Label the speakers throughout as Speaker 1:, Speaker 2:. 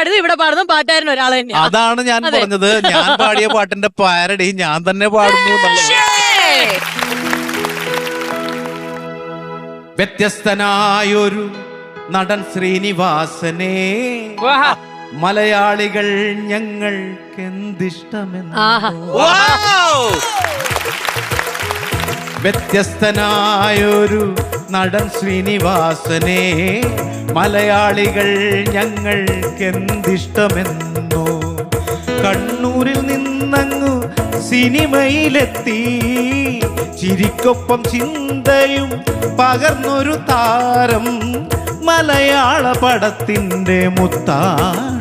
Speaker 1: പാടുന്നത് ഇവിടെ പാടുന്ന പാട്ടുകാരൻ ഒരാൾ തന്നെയാണ്
Speaker 2: അതാണ് ഞാൻ പറഞ്ഞത്. ഞാൻ പാടിയ പാട്ടിന്റെ പാരഡി ഞാൻ തന്നെ പാടുന്നു വ്യത്യസ്തനായൊരു നടൻ ശ്രീനിവാസനെ.
Speaker 3: വാ.
Speaker 2: മലയാളികൾ ഞങ്ങൾക്ക് എന്തിഷ്ടമെന്ന് വ്യത്യസ്തനായൊരു നടൻ ശ്രീനിവാസനെ മലയാളികൾ ഞങ്ങൾക്കെന്തിഷ്ടമെന്നു? കണ്ണൂരിൽ നിന്നങ്ങു സിനിമയിലെത്തി ചിരിക്കൊപ്പം ചിന്തയും പകർന്നൊരു താരം മലയാള പടത്തിന്റെ മുത്താണ്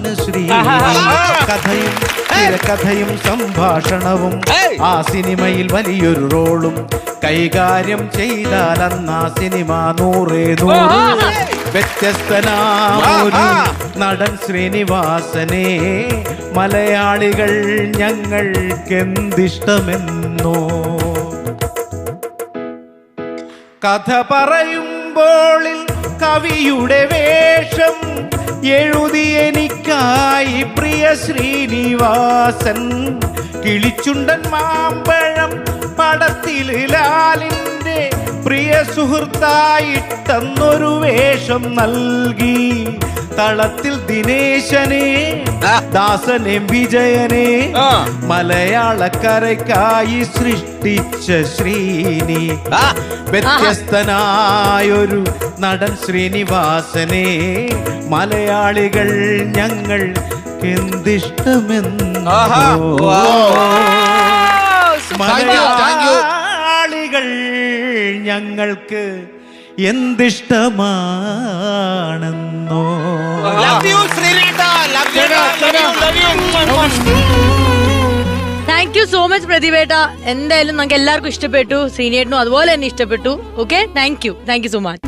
Speaker 2: കഥയും തിരക്കഥയും സംഭാഷണവും ആ സിനിമയിൽ വലിയൊരു റോളും കൈകാര്യം ചെയ്താൽ അന്ന് ആ സിനിമ നൂറേ നൂറ്. വ്യത്യസ്തനാമൊരു നടൻ ശ്രീനിവാസനെ. മലയാളികൾ ഞങ്ങൾക്കെന്തിഷ്ടമെന്നോ? കഥ പറയുമ്പോളിൽ കവിയുടെ വേഷം എഴുതി എനിക്കായി പ്രിയ ശ്രീനിവാസൻ. കിളിച്ചുണ്ടൻ മാമ്പഴം പടത്തിൽ ലാലിന്റെ പ്രിയ സുഹൃത്തായിട്ടെന്നൊരു വേഷം നൽകി. തളത്തിൽ ദിനേശനെ ദാസനെ വിജയനെ മലയാളക്കരയ്ക്കായി സൃഷ്ടിച്ച ശ്രീനി. വ്യത്യസ്തനായൊരു നടൻ ശ്രീനിവാസനെ മലയാളികൾ ഞങ്ങൾ എന്തിഷ്ടമെന്ന്. മലയാളികൾ ഞങ്ങൾക്ക് എന്തിഷ്ടമാണെന്നോ.
Speaker 1: താങ്ക് യു സോ മച്ച് പ്രതിഭേട്ട എന്തായാലും നമുക്ക് എല്ലാവർക്കും ഇഷ്ടപ്പെട്ടു സീനിയറിനും അതുപോലെ തന്നെ ഇഷ്ടപ്പെട്ടു. Okay thank you thank you so much